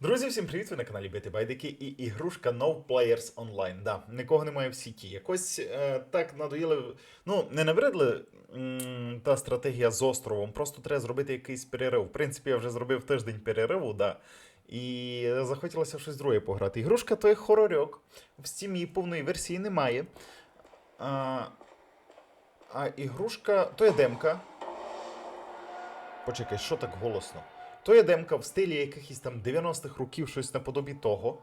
Друзі, всім привіт! Ви на каналі Бити Байдики і ігрушка No Players Online. Да, нікого немає в сіті. Якось е, так надоїли. Ну, не набридли м, та стратегія з островом. Просто треба зробити якийсь перерив. В принципі, я вже зробив тиждень перериву, да. І захотілося щось друге пограти. Ігрушка то є хорорьок. В Steam її повної версії немає. А, а ігрушка то є демка. Почекай, що так голосно? То є демка в стилі якихось там 90-х років, щось наподобі того.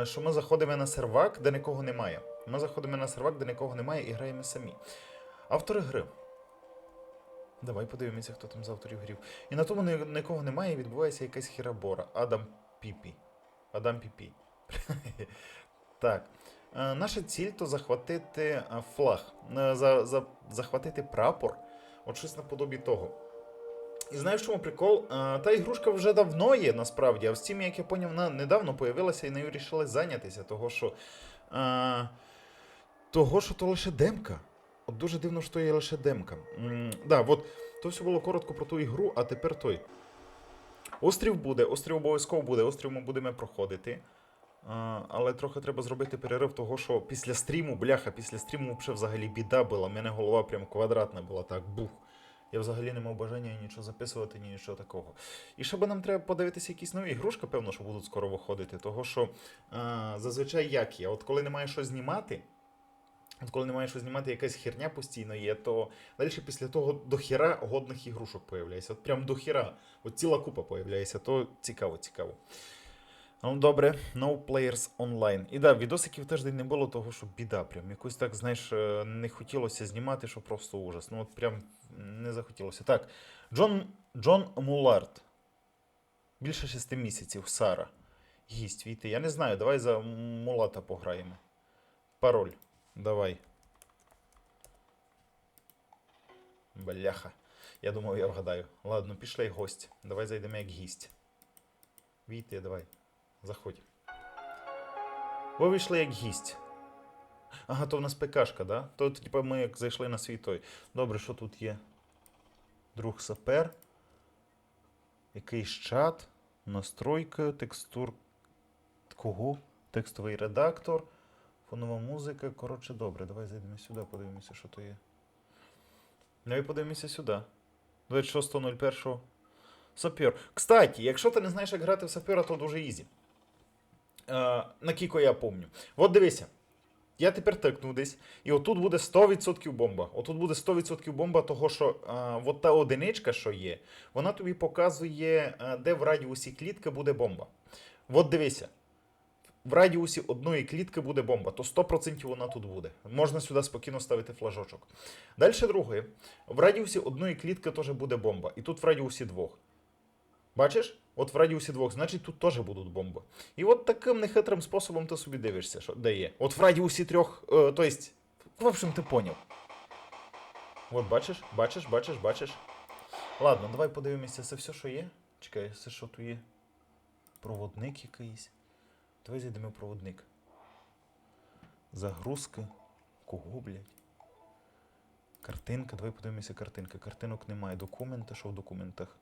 е, Що ми заходимо на сервак, де нікого немає. Ми заходимо на сервак, де нікого немає, і граємо самі. Автори гри. Давай подивимося, хто там з авторів грів. І на тому нікого немає, і відбувається якась хірабора. Адам Піпі. Адам Піпі. так. Е, Наша ціль то захватити е, флаг. За, за, захватити прапор. От щось наподобі того. І знаєш, чому прикол? А, та ігрушка вже давно є, насправді, а в Steam, як я поняв, вона недавно появилася і нею вирішили зайнятися, того що. А, того, що то лише демка. От дуже дивно, що то є лише демка. М, да, от то все було коротко про ту ігру, а тепер той. Острів буде, острів обов'язково буде, острів ми будемо проходити. А, але трохи треба зробити перерив того, що після стріму, бляха, після стріму взагалі біда була. У мене голова прям квадратна була, так, бух. Я взагалі не мав бажання нічого записувати, ні нічого такого. І ще би нам треба подивитися якісь нові ігрушки, певно, що будуть скоро виходити. Того що а, зазвичай як є, от коли немає що знімати. От коли немає що знімати, якась херня постійно є, то далі після того до хіра годних ігрушок появляється. От прям до хіра. От ціла купа появляється, то цікаво, цікаво. Ну, добре, No Players Online. І да, відосиків тиждень не було, того що біда. Прям якось так, знаєш, е, не хотілося знімати, що просто ужас. Ну от прям не захотілося. Так, Джон, Джон Мулард. Більше шести місяців. Сара. Гість, війти. Я не знаю, давай за Мулата пограємо. Пароль. Давай. Бляха. Я думав, я вгадаю. Ладно, пішли гость. Давай зайдемо як гість. Війти, давай. Заходь. Ви вийшли як гість. Ага, то в нас ПКшка, да? То, типу, ми як зайшли на свій той. Добре, що тут є? Друг сапер. Якийсь чат. Настройка, текстур. Кого? Текстовий редактор. Фонова музика. Коротше, добре, давай зайдемо сюди, подивимося, що то є. Давай подивимося сюди. 26.01. Сапер. Кстати, якщо ти не знаєш, як грати в сапера, то дуже ізі. Е, на Кіко я помню. От дивися. Я тепер тикну десь, і отут буде 100% бомба. Отут буде 100% бомба, того що е, от та одиничка, що є, вона тобі показує, е, де в радіусі клітки буде бомба. От дивися. В радіусі одної клітки буде бомба, то 100% вона тут буде. Можна сюди спокійно ставити флажочок. Далі друге. В радіусі одної клітки теж буде бомба. І тут в радіусі двох. Бачиш? От в радіусі двох, значить тут теж будуть бомби. І от таким нехитрим способом ти собі дивишся, що де. От в радіусі трьох, е, то есть, в общем, ти поняв. От бачиш, бачиш, бачиш, бачиш. Ладно, давай подивимося, це все, що є. Чекай, це що тут є? Проводник якийсь. Давай зайдемо проводник. Загрузки. Кого, блядь? Картинка, давай подивимося картинка. Картинок немає. Документи, що в документах?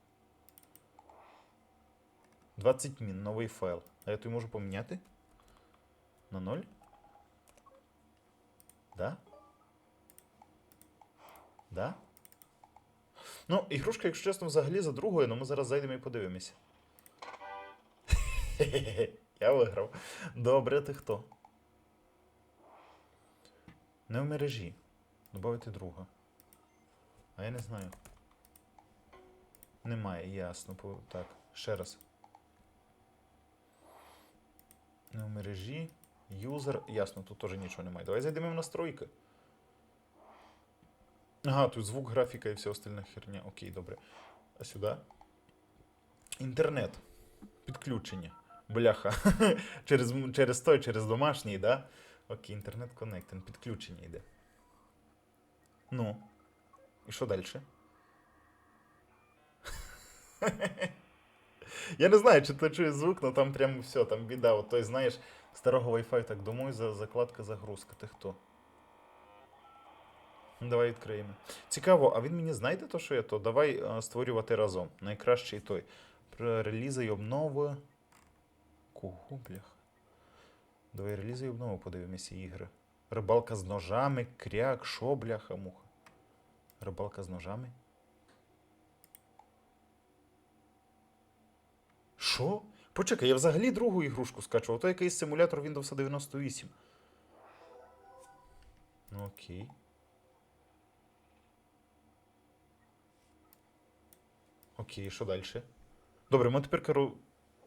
20 мін, новий файл. А я тобі можу поміняти? На 0? Да? Да? Ну, ігрушка, якщо чесно, взагалі за другою, але ми зараз зайдемо і подивимося. Я виграв. Добре, ти хто? Не в мережі. Добавити друга. А я не знаю. Немає, ясно. Так, ще раз. В мережі. Юзер. Ясно, тут теж нічого немає. Давай зайдемо в настройки. Ага, тут звук, графіка і вся остальна херня. Окей, добре. А сюди? Інтернет. Підключення. Бляха. через, через той, через домашній, да? Окей, інтернет коннектен. Підключення йде. Ну. І що далі? Я не знаю, чи ти чуєш звук, але там прямо все, там біда. От той, знаєш, старого Wi-Fi так думаю, за закладка загрузка. Ти хто? Давай відкриємо. Цікаво, а він мені знайде то, що я то? Давай е, створювати разом. Найкращий той. Про релізи й обнови. Кого, бляха? Давай релізи і обнову подивимося ігри. Рибалка з ножами, кряк, шо, бляха, муха. Рибалка з ножами. Що? Почекай, я взагалі другу ігрушку скачував. То якийсь симулятор Windows 98. Ну окей. Окей, що далі? Добре, ми тепер керу.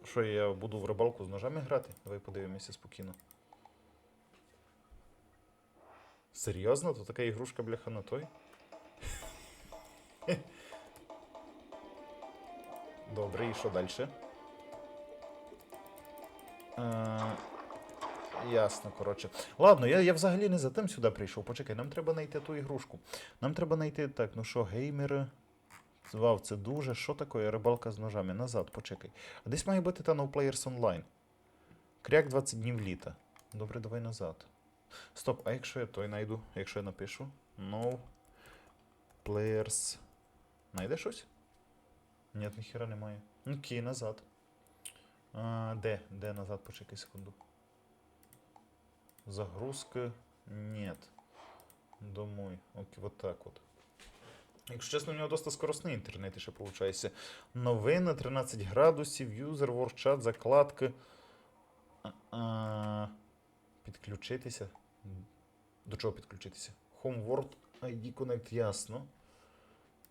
Що я буду в рибалку з ножами грати? Давай подивимося спокійно. Серйозно? То така ігрушка бляха на той? Добре, і що далі? Е, ясно, коротше. Ладно, я, я взагалі не за тим сюди прийшов. Почекай, нам треба знайти ту ігрушку. Нам треба знайти. Так, ну що, геймери. Вау, це дуже. Що таке? Рибалка з ножами. Назад, почекай. А десь має бути та No Players Online. Кряк 20 днів літа. Добре, давай назад. Стоп, а якщо я той найду, якщо я напишу No Players. Найде щось? Ні, ніхіра немає. Окей, назад. А, де? Де назад? Почекай секунду. Загрузка. Нет. Домой. Окей, вот так от. Якщо чесно, у нього досить скоростний інтернет ще виходить. Новини 13 градусів, юзер, ворчат, закладки. А, підключитися. До чого підключитися? Home World ID Connect, ясно.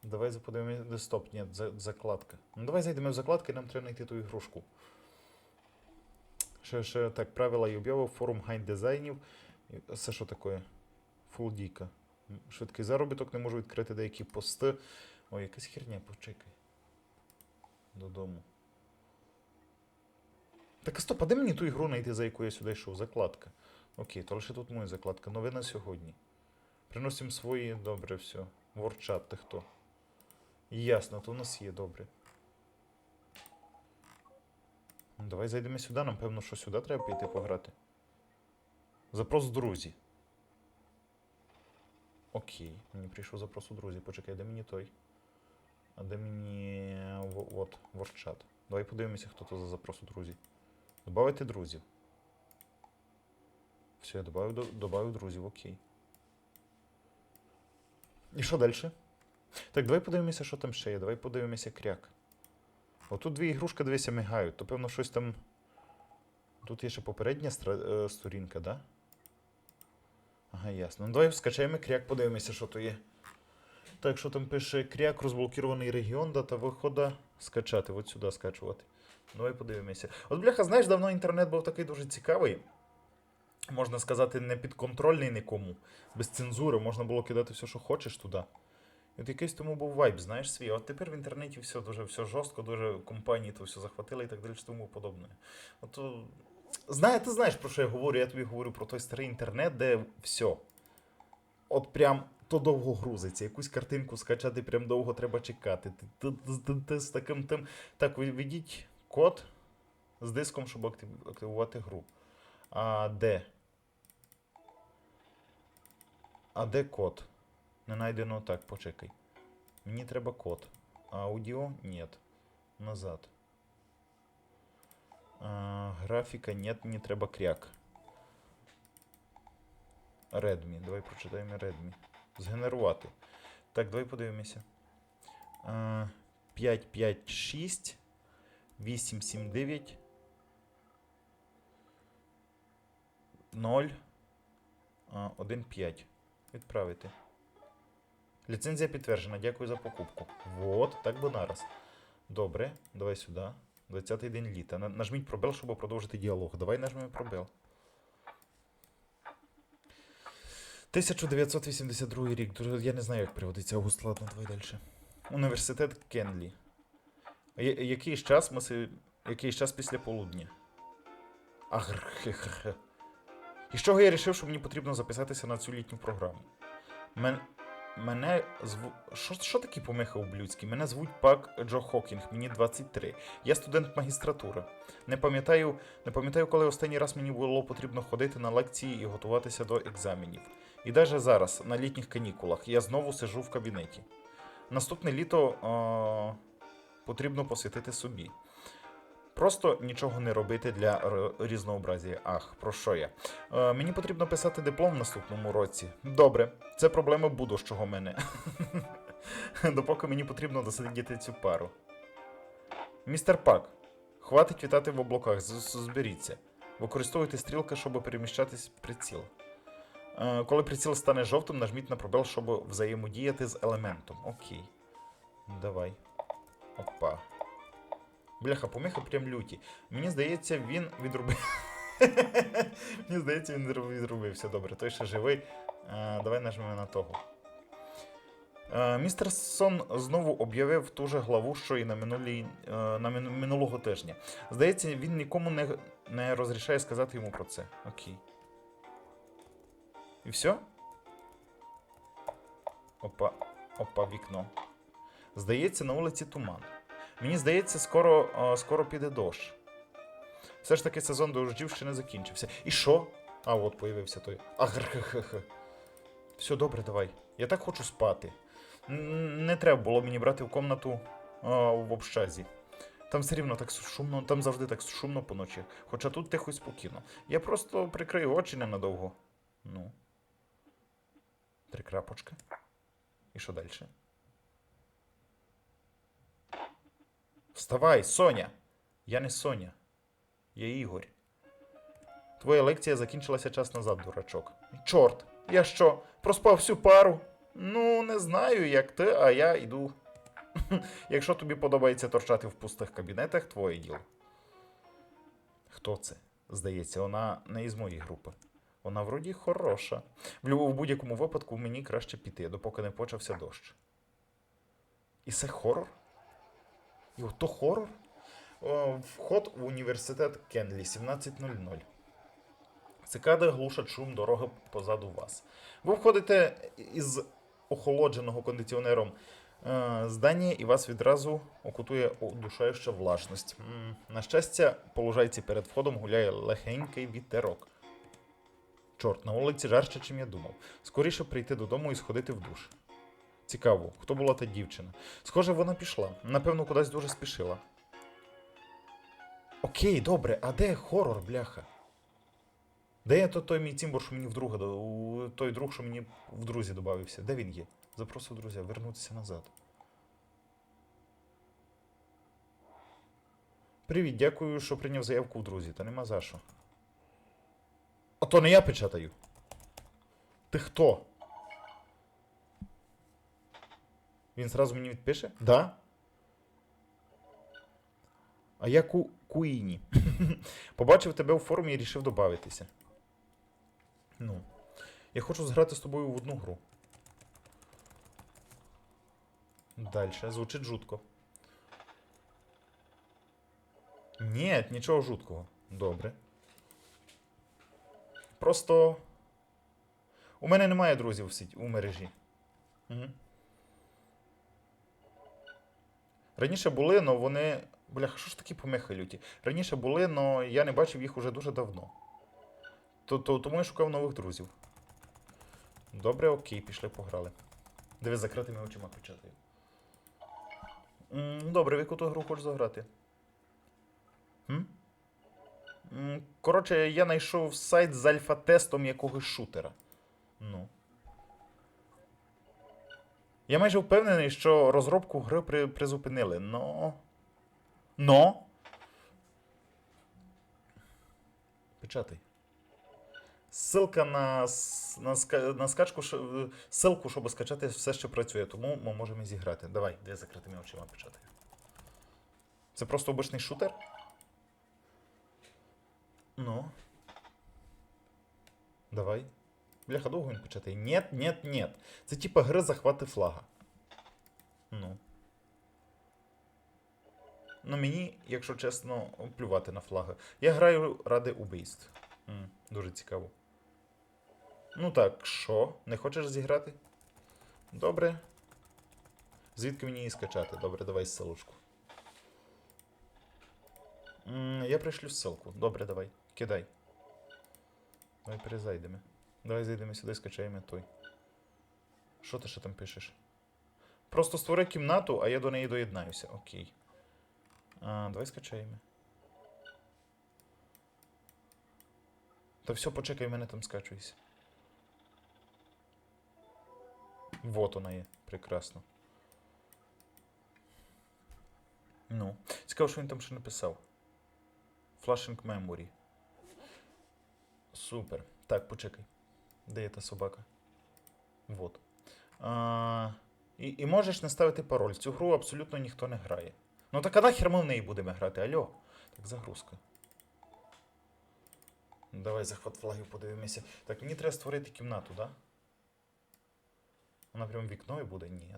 Давай подивимося. де- Стоп, ні, за, закладка. Ну давай зайдемо в закладки, нам треба знайти ту ігрушку. Ще, ще так, правила і об'яви, форум гайд дизайнів. І Це що таке? Діка. Швидкий заробіток, не можу відкрити деякі пости. Ой, якась херня, почекай. Додому. Так, а стоп, а де мені ту ігру знайти, за яку я сюди йшов? Закладка. Окей, то лише тут моя закладка. Новина сьогодні. Приносимо свої, добре, все. Ворчат, ти хто? Ясно, то у нас є, добре. Ну, Давай зайдемо сюди, нам певно, що сюди треба піти пограти. Запрос друзі. Окей, мені прийшов запрос у друзі. Почекай, де мені той? А де мені. От, ворчат. Давай подивимося, хто то за запрос у друзі. Добавити друзів. Все, я добавив, добавив друзів, окей. І що далі? Так, давай подивимося, що там ще є. Давай подивимося кряк. Отут дві ігрушки, дивися, мигають. То певно щось там. Тут є ще попередня стра- е, сторінка, да? Ага, ясно. Ну давай скачаємо кряк, подивимося, що то є. Так, що там пише кряк, розблокірований регіон, дата виходу. Скачати, от сюди скачувати. Давай подивимося. От, бляха, знаєш, давно інтернет був такий дуже цікавий. Можна сказати, не підконтрольний нікому. Без цензури, можна було кидати все, що хочеш туди. От якийсь тому був вайб, знаєш свій. От тепер в інтернеті все дуже все жорстко, дуже компанії то все захватили і так далі, тому подобне. От, знає, ти знаєш, про що я говорю? Я тобі говорю про той старий інтернет, де все. От прям то довго грузиться. Якусь картинку скачати прям довго треба чекати. Ти, ти, ти, ти, з таким тим. Так, введіть код з диском, щоб активувати гру. А де? А де код? Не найдено так, почекай. Мені треба код. Аудіо? Нет. Назад. А, графіка нет, мені треба кряк. Redmi. Давай прочитаємо Redmi. Згенерувати. Так, давай подивимося. А, 556 879 0 1.5. Відправити. Ліцензія підтверджена. Дякую за покупку. Вот, так би нараз. Добре, давай сюди. 20-й день літа. Нажміть пробел, щоб продовжити діалог. Давай нажмемо пробел. 1982 рік. Я не знаю, як переводиться август. Ладно, давай далі. Університет Кенлі. Я- Який час ми си... Який час після полудня? Агр. І з чого я вирішив, що мені потрібно записатися на цю літню програму? Мен... Мене зву... Що, що такі помихи ублюдські? Мене звуть Пак Джо Хокінг, мені 23. Я студент магістратури. Не пам'ятаю, не пам'ятаю, коли останній раз мені було потрібно ходити на лекції і готуватися до екзаменів. І навіть зараз, на літніх канікулах, я знову сижу в кабінеті. Наступне літо е... потрібно посвятити собі. Просто нічого не робити для різнообразія. Ах, про що я? Е, мені потрібно писати диплом в наступному році. Добре, це проблема будущого мене. Допоки мені потрібно досидіти цю пару. Містер Пак, хватить вітати в облаках, зберіться. Використовуйте стрілки, щоб переміщатись приціл. Е, коли приціл стане жовтим, нажміть на пробел, щоб взаємодіяти з елементом. Окей. Давай. Опа. Бляха, помиха прям люті. Мені здається, він відрубив. Мені здається, він відру- відрубився. Добре, той ще живий. Е, давай нажмемо на того. Е, містер Сон знову об'явив ту же главу, що і на, минулій, е, на минулого тижня. Здається, він нікому не, не розрішає сказати йому про це. Окей. І все? Опа, опа, вікно. Здається, на вулиці туман. Мені здається, скоро, скоро піде дощ. Все ж таки сезон дождів ще не закінчився. І що? А, от появився той. Агрххх. Все добре, давай. Я так хочу спати. Не треба було мені брати в комнату а, в общазі. Там все рівно так шумно, там завжди так шумно поночі. Хоча тут тихо і спокійно. Я просто прикрию очі ненадовго. Ну. Три крапочки. І що далі? Вставай, Соня! Я не Соня. Я Ігор. Твоя лекція закінчилася час назад, дурачок. Чорт, я що, проспав всю пару? Ну, не знаю, як ти, а я йду. Якщо тобі подобається торчати в пустих кабінетах, твоє діло. Хто це? Здається, вона не із моєї групи. Вона вроді хороша. В, будь-якому випадку мені краще піти, допоки не почався дощ. І це хорор? І ото хорор? Вход в університет Кенлі 17.00. Цикади глушать шум дороги позаду вас. Ви входите із охолодженого кондиціонером е, здання і вас відразу окутує удушаюча влажність. На щастя, по лужайці перед входом гуляє легенький вітерок. Чорт, на вулиці жарче, чим я думав. Скоріше прийти додому і сходити в душ. Цікаво, хто була та дівчина. Схоже, вона пішла. Напевно, кудись дуже спішила. Окей, добре, а де хорор, бляха? Де я то той мій цімбор, що мені вдруге, той друг, що мені в друзі додався? Де він є? Запросив друзі, вернутися назад. Привіт, дякую, що прийняв заявку в друзі, та нема за що. А то не я печатаю. Ти хто? Він зразу мені відпише? Да? А я ку... Куїні. Побачив тебе у форумі і рішив додатися. Ну. Я хочу зграти з тобою в одну гру. Дальше. Звучить жутко. Ні, нічого жуткого. Добре. Просто. У мене немає друзів у мережі. Угу. Раніше були, але вони. Бляха, що ж такі помехи люті? Раніше були, але я не бачив їх уже дуже давно. То, то, тому я шукав нових друзів. Добре, окей, пішли пограли. Диви, закритими очима печатаю. Добре, в яку ту гру хочеш заграти? Коротше, я знайшов сайт з альфа-тестом якогось шутера. Ну. Я майже впевнений, що розробку гри при, призупинили, но. Но. Печатай. Ссылка на, на, на скачку, що- ссылку, щоб скачати все, що працює, тому ми можемо зіграти. Давай, де закритими очима печатай. Це просто обичний шутер? Ну. Давай. Бляха, довго він печатає. Нет, нет, нет. Це типа гри захвати флага. Ну. Ну, мені, якщо чесно, плювати на флаги. Я граю ради убийств. М, дуже цікаво. Ну так, що? Не хочеш зіграти? Добре. Звідки мені її скачати? Добре, давай ссылочку. Я пришлю ссылку. Добре, давай. Кидай. Давай перезайдемо. Давай зайдемо сюди, скачаємо той. Що ти ще там пишеш? Просто створи кімнату, а я до неї доєднаюся. Окей. А, Давай скачаємо. Та все, почекай, мене там скачується. Вот вона є. Прекрасно. Ну. Цікаво, що він там ще написав. Flashing memory. Супер. Так, почекай. Де є та собака? Вот. А, і, і можеш не ставити пароль. Цю гру абсолютно ніхто не грає. Ну так а нахер ми в неї будемо грати? Алло. Так, загрузка. Давай захват флагів подивимося. Так, мені треба створити кімнату, да? Вона прям вікною буде? Ні.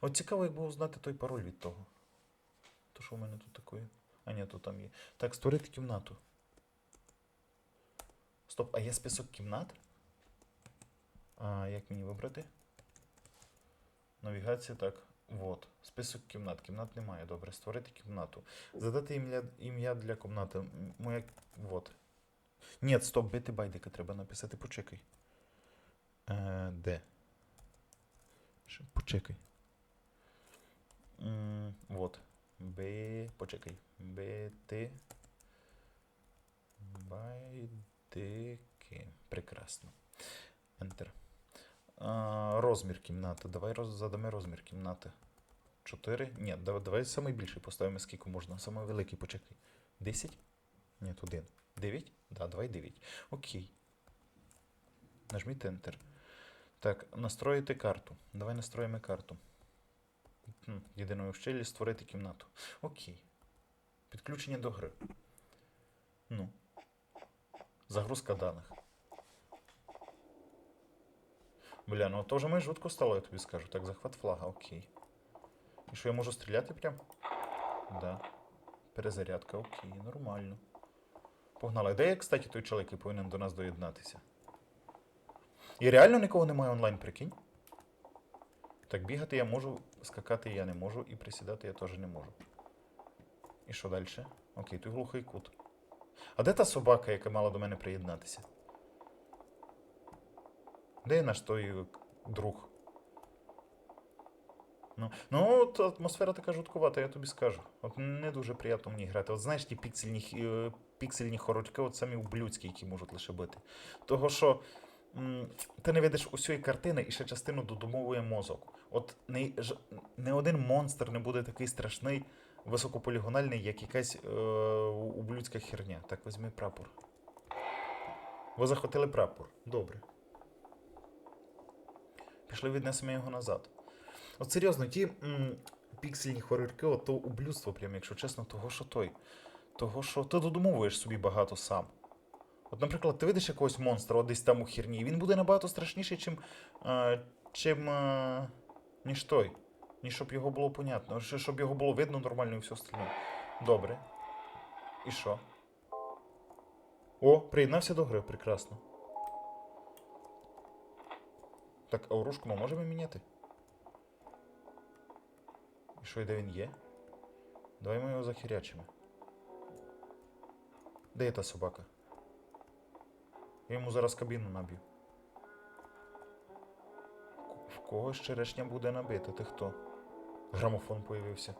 От цікаво, як було знати той пароль від того. То що в мене тут такое? А ні, тут там є. Так, створити кімнату. Стоп, а є список кімнат? А, як мені вибрати? Навігація, так. Вот. Список кімнат. Кімнат немає. Добре. Створити кімнату. Задати ім'я, ім'я для кімнати. Моя. Вот. Ні, стоп, бити байдика треба написати. Почекай. Е, де? Почекай. М, вот. Б. Почекай. Б. Т. Байдики. Прекрасно. Enter. А, розмір кімнати. Давай роз, задамо розмір кімнати. 4. Ні, давай, самий більший поставимо, скільки можна. Самий великий, почекай. 10? Ні, 1. 9? Да, давай 9. Окей. Нажміть Enter. Так, настроїти карту. Давай настроїмо карту. Єдиною щелі створити кімнату. Окей. Підключення до гри. Ну. Загрузка даних. Бля, ну то вже ми жутко стало, я тобі скажу. Так, захват флага, окей. І що я можу стріляти прям? Да. Перезарядка, окей, нормально. Погнали. Де, я, кстати, той чоловік, який повинен до нас доєднатися? І реально нікого немає онлайн, прикинь? Так, бігати я можу, скакати я не можу, і присідати я теж не можу. І що далі? Окей, той глухий кут. А де та собака, яка мала до мене приєднатися? Де наш той е, друг? Ну, ну от атмосфера така жуткувата, я тобі скажу. От не дуже приємно мені грати. От знаєш ті піксельні, е, піксельні хорочки, от самі ублюдські, які можуть лише бити. Того, що м, ти не видиш усієї картини і ще частину додумовує мозок. От не, не один монстр не буде такий страшний, високополігональний, як якась е, ублюдська херня. Так, візьми прапор. Ви захватили прапор. Добре. Пішли віднесемо його назад. От серйозно, ті м, піксельні хорирки, от то ублюдство, прям, якщо чесно, того, що той. Того, що ти додумовуєш собі багато сам. От, наприклад, ти видиш якогось монстра десь там у херні, і він буде набагато страшніший, чим, е, чим е, ніж той. Ніж щоб його було понятно, ще щоб його було видно нормально і все остальне. Добре. І що? О, приєднався до гри, прекрасно. Так, а оружку ми можемо міняти? І що, і де він є? Давай ми його захерячимо. Де є та собака? Я йому зараз кабіну наб'ю. В кого ж черешня буде набита? Ти хто? Грамофон появився.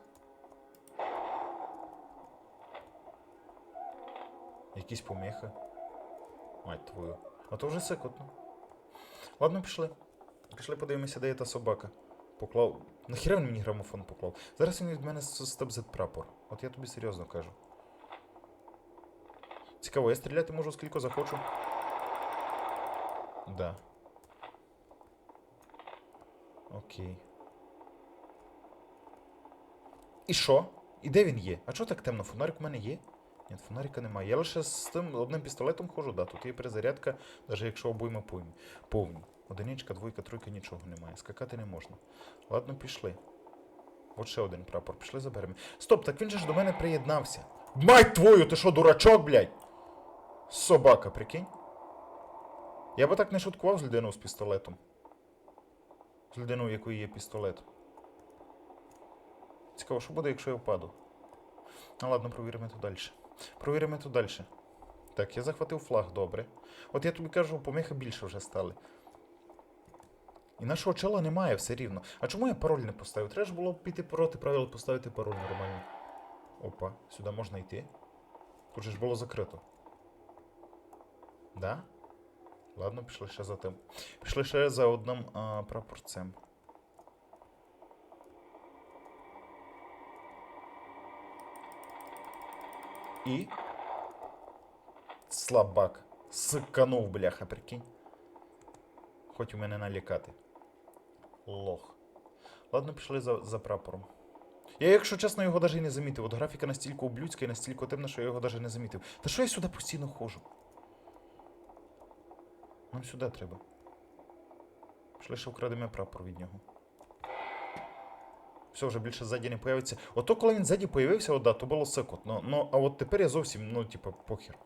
Якісь поміхи. Мать твою. А то вже секотно. Ладно, пішли. Пішли подивимося, де є та собака. Поклав. Нахіра він мені грамофон поклав? Зараз він від мене стабзет прапор. От я тобі серйозно кажу. Цікаво, я стріляти можу скільки захочу. Да. Окей. І що? І де він є? А чого так темно? Фонарик у мене є? Ні, фонарика немає. Я лише з тим одним пістолетом ходжу, да. Тут є перезарядка, навіть якщо обойма повні. Одиничка, двойка, тройка, нічого немає. Скакати не можна. Ладно, пішли. От ще один прапор. Пішли заберемо. Стоп, так він же ж до мене приєднався. Мать твою, ти що, дурачок, блядь? Собака, прикинь. Я би так не шуткував з людиною з пістолетом. З людиною, якої є пістолет. Цікаво, що буде, якщо я впаду. Ну ладно, провіримо то далі. Провіримо то далі. Так, я захватив флаг, добре. От я тобі кажу, поміхи більше вже стали. І нашого чола немає все рівно. А чому я пароль не поставив? Треба ж було піти проти правил поставити пароль нормально. Опа, сюди можна йти. Тут же ж було закрито. Да? Ладно, пішли ще за тим. Пішли ще за одним а, прапорцем. І. Слабак. Сиканув, бляха, прикинь. Хоч у мене налякати. Лох. Ладно, пішли за, за прапором. Я, якщо чесно, його навіть не замітив. От графіка настільки облюдська і настільки темна, що я його навіть не замітив. Та що я сюди постійно ходжу? Нам сюди треба. Пішли ще вкрадемо прапор від нього. Все, вже більше ззаді не появиться. Ото, коли він ззаді появився, от, да, то було. Ну, ну, а от тепер я зовсім, ну, типа, похер.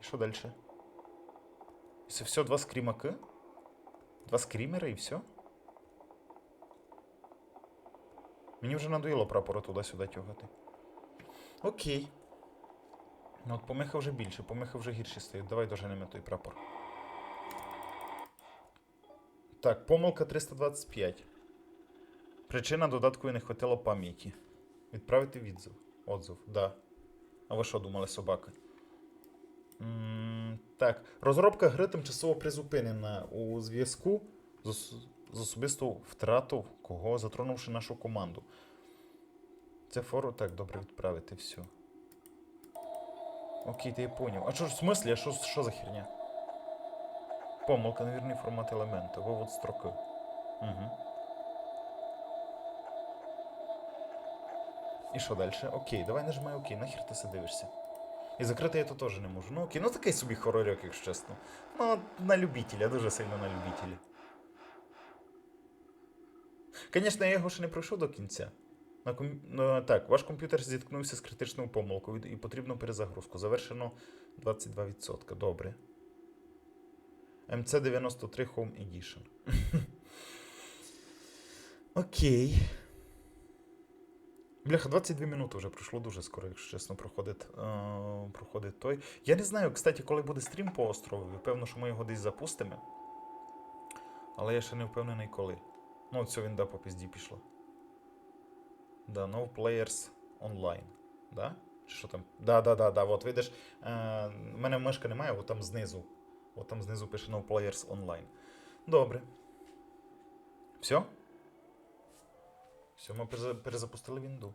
І що далі? Це все, два скрімаки? Два скрімери і все? Мені вже надоїло прапора туди-сюди тягати. Окей. Ну от помиха вже більше, помиха вже гірші стають. Давай доженемо той прапор. Так, помилка 325. Причина додаткової не хватило пам'яті. Відправити відзив. Отзив, да. А ви що думали, собака? М, так, розробка гри тимчасово призупинена у зв'язку з, ос- з особисту втрату кого, затронувши нашу команду. Це фору так добре відправити, все. Окей, ти я поняв. А що ж в смислі? А що, за херня? Помилка, невірний формат елемента, вивод строки. Угу. І що далі? Окей, давай нажимай окей, нахер ти це дивишся. І закрити я то теж не можу. Ну окей, ну такий собі хоророк, якщо чесно. Ну, на любителя, дуже сильно на любителя. Звісно, я його ще не пройшов до кінця. На ком... ну, так, ваш комп'ютер зіткнувся з критичною помилкою і потрібно перезагрузку. Завершено 22%. Добре. MC93 Home Edition. Окей. Бляха, 22 минути вже пройшло дуже скоро, якщо чесно, проходить, е, проходить той. Я не знаю, кстати, коли буде стрім по острову. Певно, що ми його десь запустимо. Але я ще не впевнений коли. Ну, от він да по пізді пішло. Да, no players online. Да? Чи що там? Да, да, да, да. От видиш, е, в мене мишка немає, от там знизу. От там знизу пише no players online. Добре. Все? Все, ми перезапустили вінду.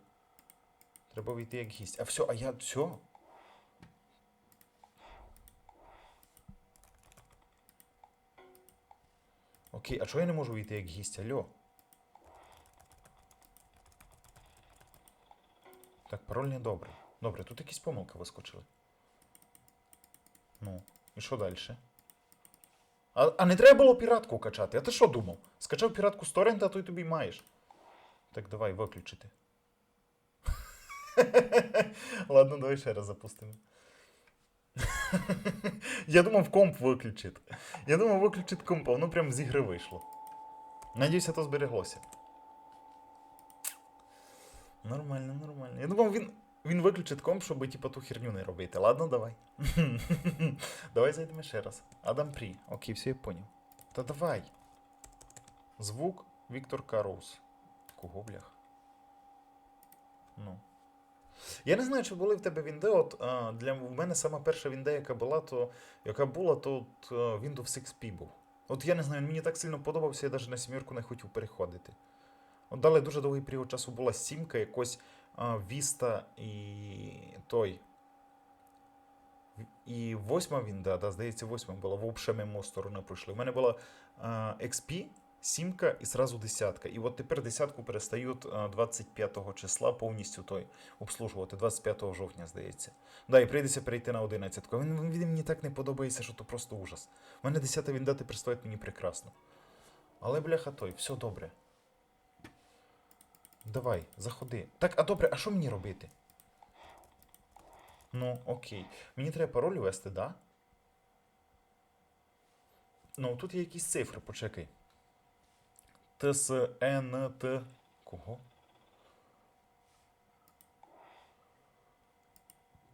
Треба вийти як гість. А все, а я. Все. Окей, а чого я не можу вийти як гість? Алло? Так, пароль не добрий. Добре, тут якісь помилки вискочили. Ну, і що далі? А, а не треба було піратку качати. А ти що думав? Скачав піратку з торрента, то й тобі маєш. Так, давай, виключити. Ладно, давай ще раз запустимо. Я думав комп виключити. Я думав виключити комп, воно прям з ігри вийшло. Надіюся, то збереглося. Нормально, нормально. Я думав, він, він виключить комп, щоб типа ту херню не робити. Ладно, давай. давай зайдемо ще раз. Адам Прі. Окей, все я поняв. Та давай. Звук Віктор Карус. Кого блях? Ну. Я не знаю, чи були в тебе вінде. От а, для мене сама перша вінде, яка була, то яка була, то от, Windows XP був. От я не знаю, мені так сильно подобався, я навіть на сімірку не хотів переходити. От далі дуже довгий період часу була сімка, якось а, Vista і той. І восьма вінда, да, здається, восьма була, взагалі мимо сторони пройшли. У мене була а, XP, сімка і сразу десятка. І от тепер десятку перестають 25 числа повністю той обслужувати, 25 жовтня, здається. Да, і прийдеться перейти на 11. Він, він мені так не подобається, що то просто ужас. У мене 10 вінда тепер стоїть мені прекрасно. Але бляха той, все добре. Давай, заходи. Так, а добре, а що мені робити? Ну, окей. Мені треба пароль ввести, да? Ну, тут є якісь цифри, почекай. ТСНТ. Кого?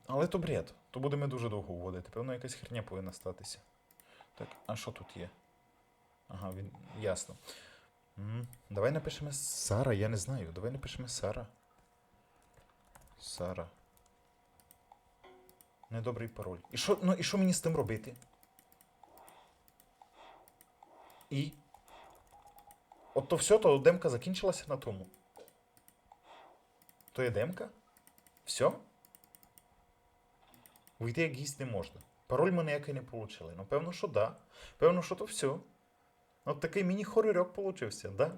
Але то бред. То будемо дуже довго вводити. Певно, якась херня повинна статися. Так, а що тут є? Ага, він. Ясно. М, Давай напишемо Сара, я не знаю. Давай напишемо Сара. Сара. Недобрий пароль. І що, ну, і що мені з тим робити? І. От то все, то демка закінчилася на тому. То є демка? Все? Вийти як гість не можна. Пароль ми ніякий не отримали. Ну, певно, що да. Певно, що то все. От такий міні-хорорьок получився, да?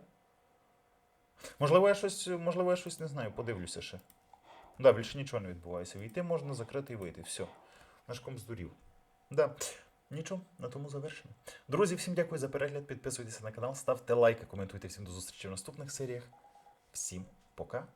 Можливо, я щось, можливо, я щось не знаю, подивлюся ще. Да, більше нічого не відбувається. Війти можна, закрити і вийти. Все. Наш комп здурів. Да. Нічого, на тому завершено. Друзі, всім дякую за перегляд. Підписуйтеся на канал, ставте лайки, коментуйте всім до зустрічі в наступних серіях. Всім пока.